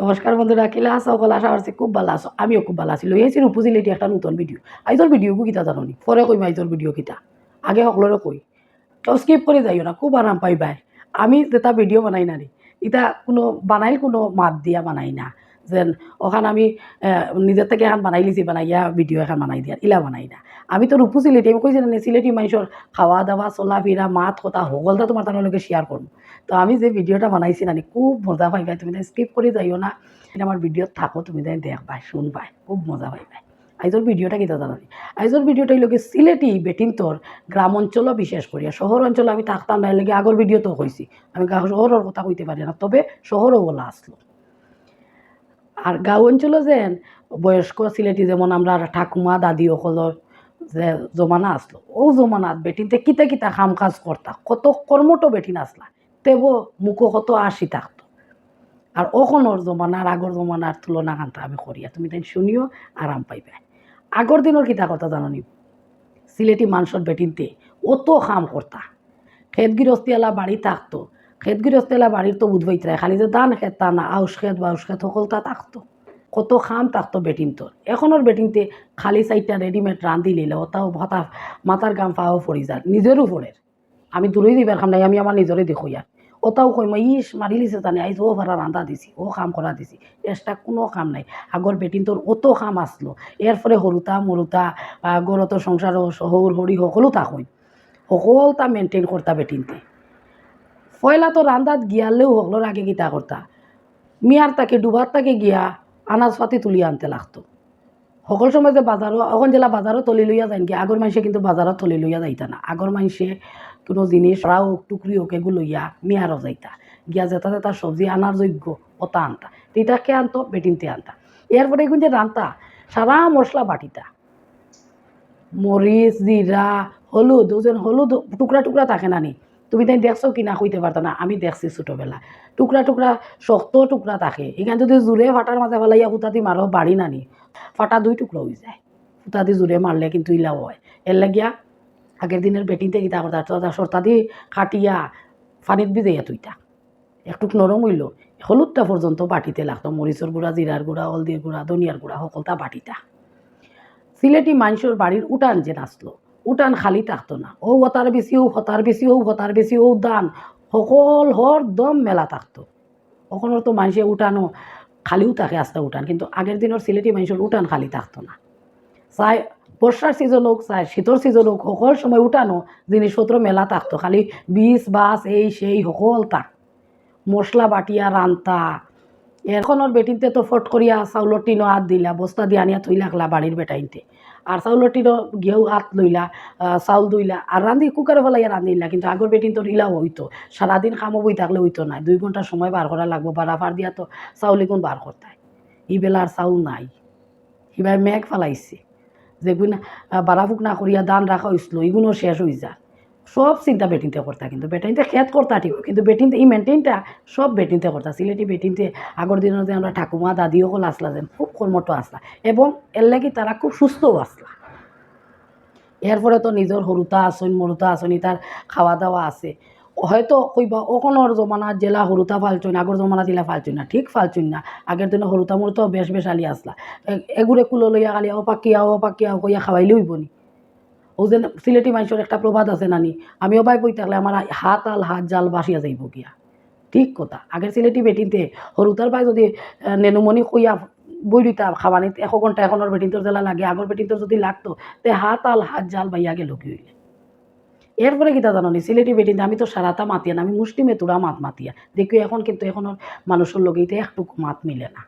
নমস্কার বন্ধুরা, কিলা আছো? সকল আশা করছি খুব ভালো আছো। আমিও খুব ভালো আছি। লই আছি রূপজিলিটি একটা নতুন ভিডিও আইজর ভিডিও কিতা জানো নি পরে কইম আইজর ভিডিও কিতা আগে সকলরে কই। তো স্কিপ করে যাইও না, খুব আরাম পাইবাই আমি যেটা ভিডিও বানাই না রে এটা কোনো, বানাইল কোনো মাত দিয়া বানাই না। যেন ওখান আমি নিজের থেকে এখন বানাই লিছি, বানাইয়া ভিডিও এখন বানাই দিয়া ইলা বানাই না। আমি তো রূপু সিলেটি আমি কইছি না সিলেটি মানুষের খাওয়া দাওয়া চলা ফিরা মাত কথা সকলটা তোমার তার শেয়ার করব তো আমি যে ভিডিওটা বানাইছি না খুব মজা পাইবাই তুমি তাই স্কিপ করে যাইও না আমার ভিডিওত থাকো, তুমি তাই দেখবাই শুনবাই খুব মজা পাইবাই আইজর ভিডিওটা কিতা জানানি আইজর ভিডিওটা লোকে সিলেটি বেটিং তোর গ্রাম অঞ্চলও বিশেষ করিয়া শহর অঞ্চলে আমি থাকতাম না লাগে আগর ভিডিওতেও কইছি আমি শহরের কথা কইতে পারি না, তবে শহরও বলা আসলো আর গাঁও অঞ্চলে যেন বয়স্ক সিলেটি যেমন আমরা ঠাকুমা দাদি সকলের যে জমানা আসলো ও জমানাত বেটিনতে কিতা কিতা কাম কাজ করতা কত কর্মট বেটিন আসলা তেবো মুখো কত আসি থাকতো আর ওখনোর জমানার আগর জমানার তুলনা কান্তা আমি করিয়া তুমি তাই শুনিও আরাম পাইবে। আগর দিনের কিতা কথা জানো জাননি সিলেটি মানুষের বেটিনতে অত কাম করতা খেত গৃহস্থিয়ালা বাড়ি থাকতো খেত গৃহস্থিয়ালা বাড়ির তো বুধবাইতে খালি যে দান খেত, তা না আউস খেত বাউস খেত সকলটা থাকতো কত খাম থাকতো বেটিন তোর এখনের বেটিনতে খালি চাইটা রেডিমেড রান্ধি লিলে ওটাও ভাতা মাথার গাম পাও পড়ি যায় নিজেরও পড়ে আমি দূরেই দিবার খাম নাই, আমি আমার নিজরে দেখো ইয়ার ওটাও কই মই ইস মারি লিছে জানে আইজ ও ভাড়া রান্ধা দিছি ও কাম করা দিছি এক্সট্রা কোনো কাম নাই। আগর বেটিন তোর অত কাম আসলো এরপরে সৰুতা, মৰুতা গরত সংসার শহর হরি সকলো তা কই সকল তা মেনটেন করতা বেটিনতে। পয়লা তো রান্দাত গিয়ালেও সকলোর আগে গীতা করতা মিয়ার তাকে ডুবার তাকে গিয়া আনাজ পাতি তুলি আনতে লাগতো। সকল সময় যে বাজারও এখন জেলা বাজারও তলি লইয়া যায় কি আগর মানুষে কিন্তু বাজারত তলি লইয়া যাইতা না। আগর মানুষে কোনো জিনিস রা হোক টুকরি হোক এগুলো লইয়া মিয়ারও যাইতা। গিয়া যেটা যেটা সবজি আনার যোগ্য ওটা আনতা। তিতা কে আনতো, বেটিনতে আনতা। এরপরে এখন যে রান্তা সারা মশলা বাটিতা মরিচ জিরা হলুদ ওজন হলুদ টুকরা টুকরা থাকে না নি তুমি তাই দেখছ কিনা কইতে পারতো না, আমি দেখছি ছোটোবেলা। টুকরা টুকরা শক্ত টুকরা থাকে এখানে যদি জোরে ফাটার মাঝে ফেলাইয়া ফুটাতি মারো বাড়ি নানি, ফাটা দুই টুকরা হয়ে যায়। ফুটাতি জোরে মারলে কিন্তু ইলাও হয়। এর লাগিয়া আগের দিনের বেটিতে করতা সর্তা দি কাটিয়া পানিত ভিজাইয়া তুইতা একটু নরম হইল হলুদটা পর্যন্ত বাটিতে লাগতো মরিচর গুঁড়া জিরার গুঁড়া হলদির গুঁড়া ধনিয়ার গুঁড়া সকলটা বাটিতা। সিলেটি মানুষের বাড়ির উঠান যে নাচলো উঠান খালি থাকতো না। ও হতার বেশি ও হতার বেশি ও হতার বেশি ও দান। সকল হর দম মেলা থাকতো। ওখানের তো মানুষে উঠানো, খালিও থাকে আস্তে উঠান। কিন্তু আগের দিনের সিলেটি মানুষের উঠান খালি থাকতো না। চাই বর্ষার সিজন হোক চাই শীতর সিজন হোক সকল সময় উঠানো জিনিসপত্র মেলা থাকতো। খালি বীজ বাস এই, সেই, সকল তাক মশলা বাটিয়া রান্তা এখনের বেটিনতে তো ফট করিয়া চাউলের টিনো হাত দিলা, বস্তা দিয়ে আনিয়া থই লাগলা বাড়ির বেটাইনতে। আর চাউলের টিনো গেউ হাত লইলা চাউল দুইলা আর রান্ধি কুকারে ফেলাইয়া রান্ধিলা কিন্তু আগর বেটিন তো ইলাও হইতো সারাদিন খামো বই থাকলে হইতো না দুই ঘণ্টা সময় বার করা লাগবো, বা রাফার দিয়া তো চাউল এগুন বার করতায় ইবেলা আর চাউল নাই। এবার মেঘ ফেলাইছে। যেগুন বারাফুক না করিয়া দান রাখা হয়েছিল এগুলো শেষ হয়ে যায় সব চিন্তা বেটিনতে করতা, কিন্তু বেটিনতে খেত করতা ঠিক কিন্তু বেটিনতে, এই মেনটেনটা সব বেটিনতে করতা সিলেটি বেটিনতে আগর দিনের যে আমরা ঠাকুমা দাদি সকল আসলা যেন, খুব কর্মঠ আসলা এবং এর লাগি তারা খুব সুস্থও আসলা এরপরে তো নিজের সৰুতা আসন মৰুতা আসনি তার খাওয়া দাওয়া আছে। হয়তো কইবা অকণর জমানাত জেলা সৰুতা ফালচুন, আগৰ জমানাত ইলা ফালচুন না, ঠিক ফালচুন না, আগের দিনে সৰুতা মৰুতা বেশ বেশ আলি আসলা এ- এগুৰে কুলো লইয়া খালি ও পাকিয়া ও পাকিয়া কইয়া খাওয়াইলে হইব নি ও যে সিলেটি মানুষের একটা প্রবাদ আছে নানি। আমিও বাই বই থাকলে আমার হাত আল হাত জাল বাসিয়া যাইব গিয়া। ঠিক কথা। আগের সিলেটি বেটিনতে সৰুতাৰ বাই যদি নেনুমণি কইয়া বই দিতা খাবানিত এশ ঘণ্টা এখনৰ বেটিনটোৰ জেলা লাগে, আগৰ বেটিনটোৰ যদি লাগতো, তে হাত আল হাত জাল বাইয়া গেল কি হইলে? এরপরে কিতা জানি সিলেটি বেটিনতে আমি তো সারাটা মাতিয়া না, আমি মুষ্টিমে তোরা মাত মাতিয়া। দেখি এখন কিন্তু এখনের মানুষের লগেইতে একটুকু মাত মিলে না।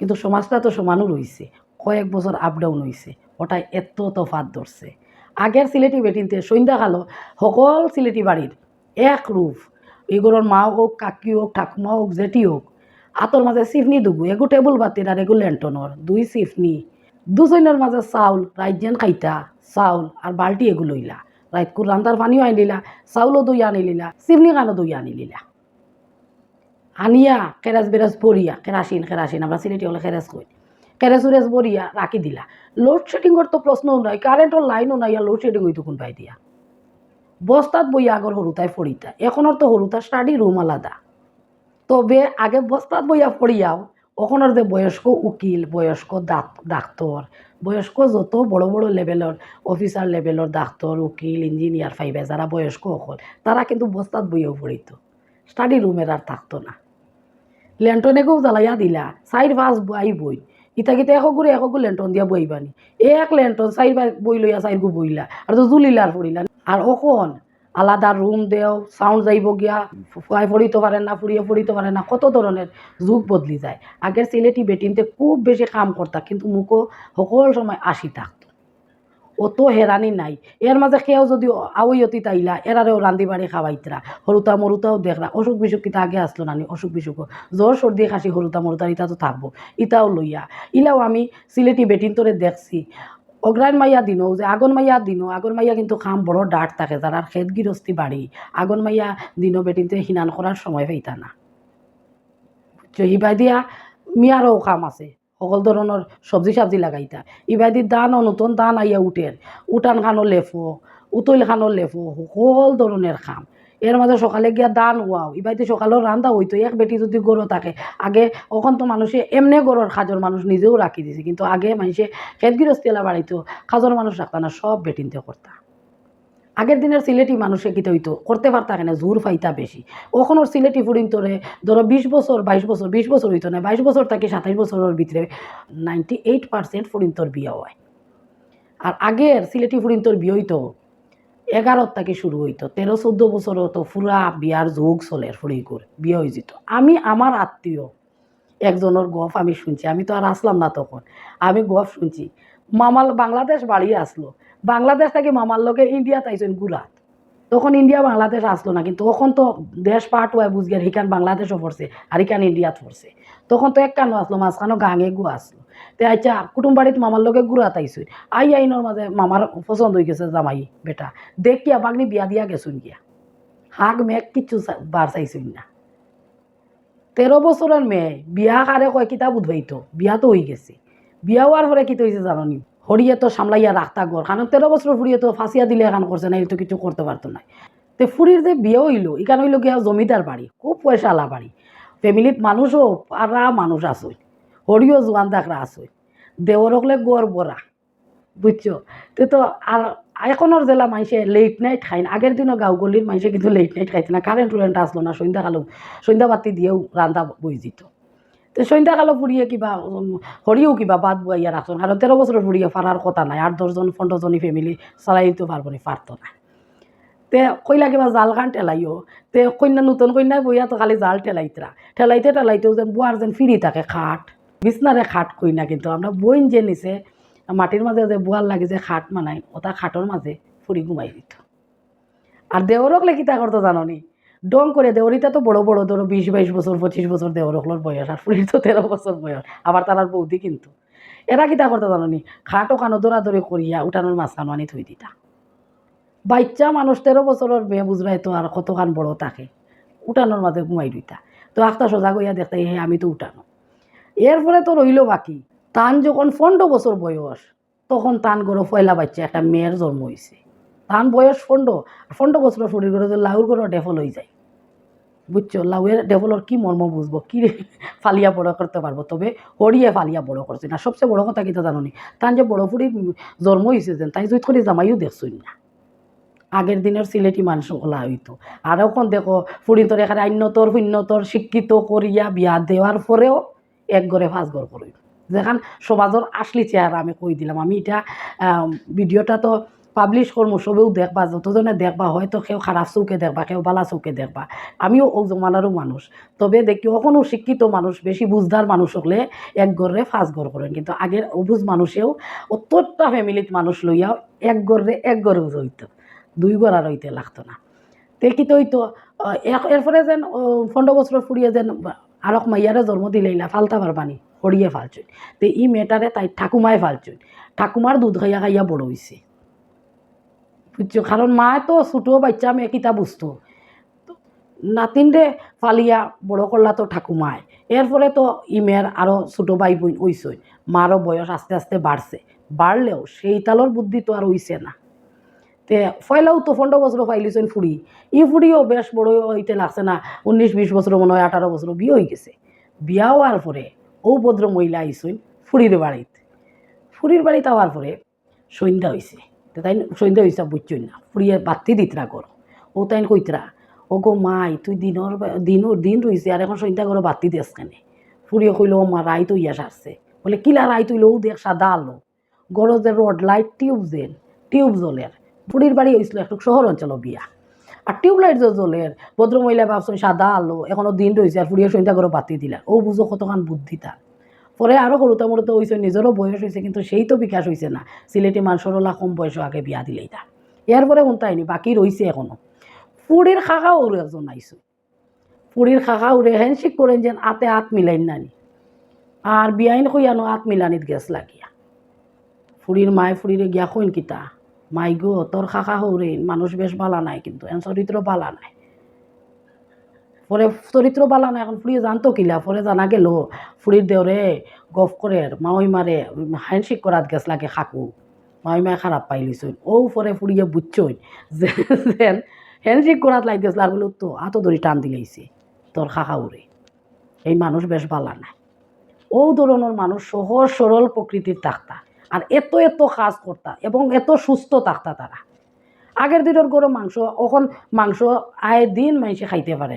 কিন্তু সমাজটা তো সমানও রয়েছে কয়েক বছর আপ ডাউন হয়েছে ওটাই এত তফাত ধরছে। আগের সিলেটি বেটিনতে সন্ধ্যাকালো সকল সিলেটি বাড়ির এক রূপ। এগুলোর মা হোক কাকি হোক ঠাকুমা হোক জেঠি হোক আতর মাঝে সিফনি দুগু এগু টেবুল বাতির আর এগু ল্যান্টনর দুই সিফনি দুজনের মাঝে চাউল রাইজেন খাইতা, চাউল আর বাল্টি এগু লইলা। রাইতকুর রান্তার পানিও আনি লিলা চাউলও দই আনি লিলা সিফনি কানো দই আনি লিলা আনিয়া কেরাস বেরাস বরিয়া কেরাসিন কেরাসিন আমরা সিলেটি হলে কেরাস কই কেরাস উরেস বরিয়া রাখি দিলা। লোডশেডিংয়ের তো প্রশ্নও নাই কারেন্টের লাইনও নাই, আর লোডশেডিং হইতো কোন পাই দিয়া। বস্তাত বইয়া আগর সৰুতাই ফৰিতা এখনৰ তো সৰুতা স্টাডি রুম আলাদা। তবে আগে বস্তাত বইয়া ফরিয়াও ওখানের যে বয়স্ক উকিল, বয়স্ক ডাক- ডাক্তর, বয়স্ক যত বড় বড় লেভেলের অফিসার লেভেলের ডাক্তর, উকিল ইঞ্জিনিয়ার ফাইবে যারা বয়স্ক হল তারা কিন্তু বস্তাত বইয়েও পড়িত স্টাডি রুমের আর থাকতো না। লেন্টনেকেও জ্বালাইয়া দিলা, চাইর পাঁচ বাই বই। ইতা গুড়ে এশ গুড় লেন্টন দিয়া বইবানি। এক লেন্টন চাইর বা বই লইয়া চাইর গু বইলা। আর তো জুলিলার পড়িলা আর অকন আলাদা রুম দেও সাউন্ড যাইব গিয়া ফুয়াই ফুড়িতে পারে না, ফুৰিয়ে ফুৰিত পারে না, কত ধরনের যুগ বদলি যায়। আগের সিলেটি বেটিনতে খুব বেশি কাম করতা কিন্তু মোকো সকল সময় আসি থাকতো অত হেরানি নাই। এর মাঝে কেউ যদি আউয়তি তাইলা এরারেও রান্ধি বাড়ি খাওয়াইতরা হরুতা মরুতাও দেখরা অসুখ বিসুখ কিতা আগে আসলো নানি, অসুখ বিসুখ। জ্বর সর্দি খাসি হরুতা মরুতার ইটা তো থাকব ইটাও লইয়া। ইলাও আমি সিলেটি বেটিন তোরে দেখছি। অগ্রায়ণ মাইয়া দিনও যে, আগন মাইয়া দিনও আগন মাইয়া কিন্তু খাম বড় ডাট থাকে যারা খেত গৃহস্থী বাড়ি আগন মাইয়া দিনও বেটিনতে হিনান করার সময় পাইতা না হিবাই দিয়া মিয়ারও কাম আছে। সকল ধরনের সবজি সাবজি লাগাইতা। ইবাদি দানও নতুন দান আইয়া উঠের উঠান খানো লেফো, উতল খানো লেফো, সকল ধরনের খাম। এর মাঝে সকালে গিয়া দান হওয়াও ইবাইতে সকালেও রান্দা হইতো এক বেটি যদি গরু থাকে, আগে ওখান তো মানুষে এমনি গরুর খাজর মানুষ নিজেও রাখি দিছে। কিন্তু আগে মানুষে খেত গৃহস্থিলা বাড়াইতো খাজর মানুষ রাখতা না, সব বেটিনতে করতা আগের দিনের সিলেটি মানুষে কিতে হইতো করতে পারতা কেন, জোর ফাইতা বেশি। ওখানোর সিলেটি ফুডিং তোরে, ধরো বিশ বছর, বাইশ বছর, বিশ বছর হইতো না, বাইশ বছর থেকে সাতাইশ বছরের ভিতরে নাইনটি এইট পার্সেন্ট ফুডিং তোর বিয়ে হয়। আর আগের সিলেটি ফুডিং তোর বিয়ে হইতো, এগারোর থেকে শুরু হইতো, তেরো, চোদ্দ বছরও তো ফুরা বিয়ার যোগ চলে ফুড়িগুর বিয়ে হয়ে যেত। আমি, আমার আত্মীয় একজনের গফ আমি শুনছি, আমি তো আর আসলাম না তখন। আমি গফ শুনছি, মামাল বাংলাদেশ বাড়ি আসলো বাংলাদেশ থেকে মামার লোকে ইন্ডিয়া তাইছেন গুরাত তখন ইন্ডিয়া বাংলাদেশ আসলো না, কিন্তু তখন তো দেশ পার্ট হয় বুঝগে হিকান বাংলাদেশও পড়ছে, আর হিকান ইন্ডিয়াত পড়ছে। তখন তো এক কানো আসলো মাঝখানো গাঙে গু আসলো। তে আচ্ছা কুটুম বাড়িত মামার লোকে গুড়াত আইসুন। আই আইনের মাঝে মামার পছন্দ হয়ে গেছে জামাই বেটা। দেখ কিয়া, বাগনি বিয়া দিয়া গেছুন গিয়া হাগ মেঘ কিচ্ছু বার চাইছুন না। তেরো বছরের মেয়ে বিয়া কারে কয় কিতা বুধবাইতো বিয়া তো হয়ে গেছে। বিয়া হওয়ার পরে কি হয়েছে জাননি? হরিয়ে তো সামলাইয়া রাখতা গর কারণ তেরো বছর ফুরিয়ে তো ফাঁসিয়া দিলে এখন করছে না তো কিছু করতে পারতো না তে ফুরির যে বিয়ে হইল এখানে হইল গিয়া জমিদার বাড়ি, খুব পয়সালা বাড়ি। ফ্যামিলিত মানুষও পারা মানুষ আসই হরিও জোয়ান দাকরা আসই দেওয়ার হলে গড় বরা বুঝছ? তে তো আর এখনের জেলা মানুষে লেট নাইট খাই না আগের দিনও গাঁও গলির মানুষে কিন্তু লেট নাইট খাইছে না কারেন্ট টুরেন্ট আসলো না, সন্ধ্যাকালো সন্ধ্যা বাতি দিয়েও রান্দা বই যেত তো সন্ধ্যাকালো ফুরিয়ে কিবা হরিও কিবা বাদ বুয়াইয়া রাখছেন কারণ তেরো বছরের ফুরিয়ে ফারার কথা নাই। আট দশজন পনেরোজনই ফ্যামিলি চালাই দিতে পারব না পারতো না তে কইলা কিবা জাল খান ঠেলাইও। তে কন্যা নতুন কন্যাই বইয়া তো খালি জাল ঠেলাইতরা ঠেলাইতে ঠেলাইতেও যেন বুয়ার যেন ফিরি থাকে খাট। বিছনারে খাট কই না কিন্তু আমরা বইন যে নিছে মাটির মাঝে যে বুয়ার লাগে যে খাট মানাই ওটা খাটর মাঝে ফুরি ঘুমাই দিত। আর দেওরক লে কিতা করতো জাননি। ডং করে দেওরিটা তো বড় বড়, ধরো বিশ, বাইশ বছর, পঁচিশ বছর দেওরকলোর বয়স। আর ফুরির তো তেরো বছর বয়স। আবার তার বৌদি কিন্তু। এরা কিতা করতো জাননি খাটো কানো দৌড়াদৌড়ি করিয়া উঠানোর মাঝখানো আনি থই দিতা। বাচ্চা মানুষ তেরো বছরের মেয়ে বুঝবাই তো আর কতখান বড় থাকে উঠানোর মাঝে ঘুমাই দিতা তো আখটা সোজা কইয়া দেখতে হে আমি তো উঠানো। এরপরে তো রইল বাকি। তান যখন পনেরো বছর বয়স, তখন তান গরো পয়লা বাচ্চা একটা মেয়ের জন্ম হয়েছে তান বয়স পনেরো পনেরো বছর শরীর করে লাউর করে ডেভেল হয়ে যায়। বুঝছ লাউয়ের ডেভেলর কি মর্ম বুঝব কি ফালিয়া বড় করতে পারব তবে হরিয়ে ফালিয়া বড় করছে না সবচেয়ে বড় কথা কিতা জানো নি তান যে বড় ফুরির জন্ম হয়েছে যেন, তাই জুত করে জামাইও দেখছই না। আগের দিনের সিলেটি মানুষ ওলা হইতো আর এখন দেখো ফুরিন্তর এখানে আন্যতর শূন্যতর শিক্ষিত করিয়া বিয়া দেওয়ার পরেও এক ঘরে পাঁচ ঘর করি যেখান সমাজের আসলি চেহারা আমি কই দিলাম। আমি এটা ভিডিওটা তো পাবলিশ করব সবেও দেখবা, যতজনে দেখবা, হয়তো কেউ খারাপ চৌকে দেখবা কেউ বালা চৌকে দেখবা। আমিও ও জমানারও মানুষ। তবে দেখি কখনো শিক্ষিত মানুষ, বেশি বুঝদার মানুষ হলে এক ঘরে পাঁচ গড় করেন। কিন্তু আগের অবুজ মানুষেও অতটা ফ্যামিলিত মানুষ লইয়াও এক ঘরে এক ঘরে হইতো দুই আর হইতে লাগতো না। কি তো হইতো এরপরে যেন পনেরো বছর ফুরিয়ে যেন আরক মাইয়ারে জন্ম দিলেইলা ফালতা পারবানি হরিয়ে ফালছুন তে ই মেটারে তাই ঠাকুমায় ফালছুন ঠাকুমার দুধ খাইয়া খাইয়া বড় হইছে। বুঝছ কারণ মায় তো ছোটো বাচ্চা মেয়ে কিতা বুঝতো। নাতিনরে ফালিয়া বড় করলা তো ঠাকুমায় এরপরে তো ইমের আরও ছোটো ভাই বোন হইসই মারও বয়স আস্তে আস্তে বাড়ছে বাড়লেও সেই তালর বুদ্ধি তো আর হইছে না। তে ফয়লাও তো পনেরো বছর ফাইলিছেন ফুড়ি ই ফুড়িও বেশ বড় হইতে লাগছে না উনিশ বিশ বছর মনে হয় আঠারো বছর বিয়ে হয়ে গেছে। বিয়া হওয়ার পরে ও ভদ্র মহিলা আইসইন ফুরির বাড়িতে ফুরির বাড়িতে হওয়ার পরে সন্ধ্যা হয়েছে তো তাই সন্ধ্যা হয়েছে বুঝছই না ফুরিয়ে বাতি দিতরা করো ও তাই কইতরা ও গো মাই, তুই দিনর দিনর দিন রইছে আর এখন সন্ধ্যা করে বাতি দেস কেনে? ফুরিয়ে কইল ও মা রাই তো ইয়া সারছে বলে, কিলা রাই তুইল ও দেখ, সাদা আলো। গরজে রড লাইট, টিউব জেল টিউব জ্বলের ফুরির বাড়ি হয়েছিল একটু শহর অঞ্চল বিয়া। আর টিউবলাইট যে জ্বলের ভদ্রমহিলা ভাবছেন সাদা আলো, এখনও দিন রয়েছে আর ফুরিয়ে সন্ধ্যা করে বাতি দিলা। ও বুঝো কতখান বুদ্ধিতা পরে আরও সৰুতে মূলত হয়েছে নিজেরও বয়স হয়েছে কিন্তু সেই তো বিকাশ হয়েছে না। সিলেটি মানুষেরলা কম বয়স আগে বিয়া দিলেই তা এর পরে শুনতাইনি বাকি রয়েছে এখনও। ফুড়ির খাখা ওর একজন আইসো ফুড়ির খাখা উড়ে হ্যান্ডশেক করেন যেন আতে হাত মিলাইন নানি। আর বিয়াইন কইয়ানো হাত মিলানিত গেছ লাগিয়া। ফুড়ির মায় ফুড়িরে গিয়া কইন কিতা। মাই গো তোর খাখা হৌরেন মানুষ বেশ বালা নাই কিন্তু, এন চরিত্র বালা নাই। পরে চরিত্র বালা নাই, এখন ফুড়িয়ে জানতো কিলা পরে জানা গেল ফুড়ির দেওরে গফ করে মাওই মারে হ্যান্ডশেক করাত গেছ লাগে খাকু মাওই মায় খারাপ পাই লইছইন ও পরে ফুড়িয়ে বুঝছই যে যেন হ্যান্ডশেক করাত লাগ গেছিল আর বলে তো আতো ধরি টান দিলেইছে তোর খাখা উড়ে এই মানুষ বেশ বালা নাই। ও ধরনের মানুষ সহজ সরল প্রকৃতির থাকতা আর এত এত কাজ করতা এবং এত সুস্থ থাকতা তারা আগের দিনের গরু মাংস এখন মাংস আয় দিন মানুষে খাইতে পারে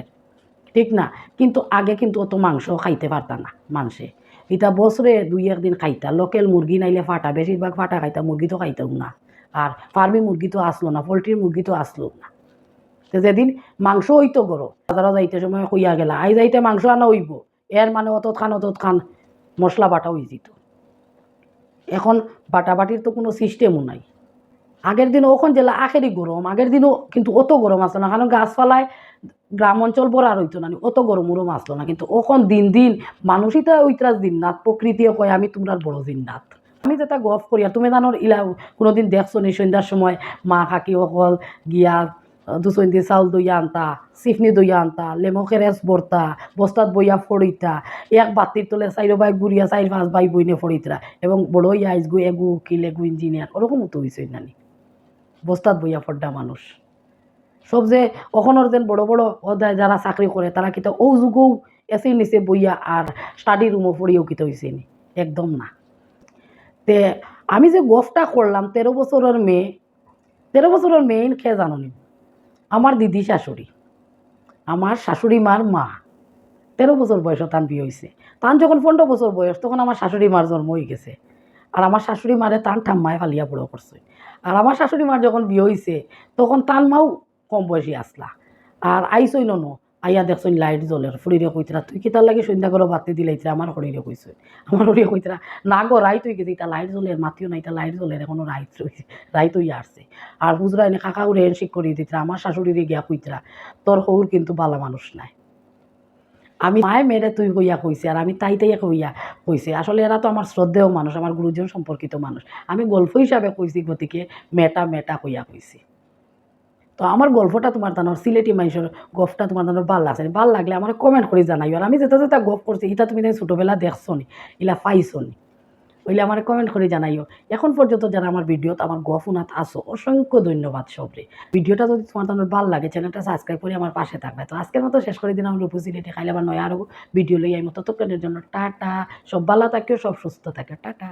ঠিক না। কিন্তু আগে কিন্তু অত মাংস খাইতে পারতা না মানুষে। এটা বছরে দুই একদিন খাইতা লোকেল মুরগি নাইলে ফাটা, বেশিরভাগ ফাটা খাইতা মুরগি তো খাইতাম না। আর ফার্মি মুরগি তো আসলো না, পোলট্রির মুরগি তো আসলো না। তো যেদিন মাংস হইতো গরো বাজারও যাইতে সময় হইয়া গেলা, আই যাইতে মাংস আনা হইব। এর মানে অত খান অতৎ খান মশলা বাটা হয়ে যেত। এখন বাটাবাটির তো কোনো সিস্টেমও নাই। আগের দিনও ওখন জেলা আখেরই গরম, আগের দিনও কিন্তু অত গরম আসলো না, কারণ গাছপালায় গ্রাম অঞ্চল বড় হইতো না, অত গরম উরম আসলো না, কিন্তু ওখন দিন দিন মানুষই তো ওইতরাজ দিননাথ প্রকৃতিও কয়, আমি তোমরা বড় দিননাথ আমি যেটা গফ করি তুমি জানোর, ইলা কোনোদিন দেখছ নি, সন্ধ্যার সময় মা কাকি অকল গিয়া দুচইন দিয়ে চাউল দইয়া আনতা, চিফনি দইয়া আনতা লেমো খেরেচ বর্তা বস্তাত বইয়া ফড়িতা এক বাতির তলে চাইর বাই গুড়িয়া চাইর পাঁচ বাই বইনে ফড়িতরা এবং বড় আইস গু এগু উকিল, এগু ইঞ্জিনিয়ার ওরকম তো হয়েছে নানি বস্তাত বইয়া ফড্ডা মানুষ। সব যে ওখনের যেন বড় বড় অধ্যায় যারা চাকরি করে তারা কিতা ও যুগও এসির নিচে বইয়া আর স্টাডি রুমও পড়িও কিতা হয়েছে নি। একদম না। তে আমি যে গফটা করলাম তেরো বছরের মেয়ে তেরো বছরের মেয়ে খেয়ে জানো নি? আমার দিদি শাশুড়ি। আমার শাশুড়ি মার মা। তেরো বছর বয়সে তান বিয়ে হয়েছে তান যখন পনেরো বছর বয়স, তখন আমার শাশুড়ি মার জন্ম হয়ে গেছে। আর আমার শাশুড়ি মারে তান ঠাম্মায় ফালিয়া বড় করছে আর আমার শাশুড়ি মার যখন বিয়ে হয়েছে তখন তান মাও কম বয়সী আসলা। আর আইসই ননো, আইয়া দেখছই লাইট জ্বলের ফুড়িরে কইতরা, তুই কি তার লাগে সন্ধ্যা করে বাতি দিলাইতরা আমার শরীরে কইছে? আমার শরীরে কইতরা, না গো রাই তুই গেছি তা লাইট জ্বলের মাতিও নাই তা লাইট জ্বলের এখনও রাইত রয়েছে রাইত হইয়া আসছে। আর হুজরা এনে কাকা উড়ে হ্যান্ডশেক করিয়ে দিতরা, আমার শাশুড়িরে গিয়া কইতরা, তোর হৌর কিন্তু বালা মানুষ নাই। আমি মায়ে মেরে তুই হইয়া কইছে আর আমি তাই তাই হইয়া কইছে। আসলে এরা তো আমার শ্রদ্ধেয় মানুষ, আমার গুরুজন সম্পর্কিত মানুষ। আমি গল্প হিসাবে কইছি গতিকে মেটা মেটা হইয়া কইছি। তো আমার গল্পটা তোমার জানোর, সিলেটি মানুষের গল্পটা তোমার জানোর ভালো লাগছে ভালো লাগলে আমার কমেন্ট করে জানাই আর আমি যেটা যেটা গল্প করছি এটা তুমি তুমি ছোটোবেলা দেখছ নি ইলা পাইছো নি ওইলে আমার কমেন্ট করে জানাইও। এখন পর্যন্ত যারা আমার ভিডিওতে আমার গফুনাথ আসো অসংখ্য ধন্যবাদ সবরে। ভিডিওটা যদি তোমার তোমার ভালো লাগে চ্যানেলটা সাবস্ক্রাইব করে আমার পাশে থাকবে। তো আজকের মতো শেষ করে দিন রূপু উপস্থিতি খাইলে আবার নয় আরও ভিডিও লই আমি ততক্ষণের জন্য টাটা, সব ভালো থাকিও সব সুস্থ থাকে। টাটা।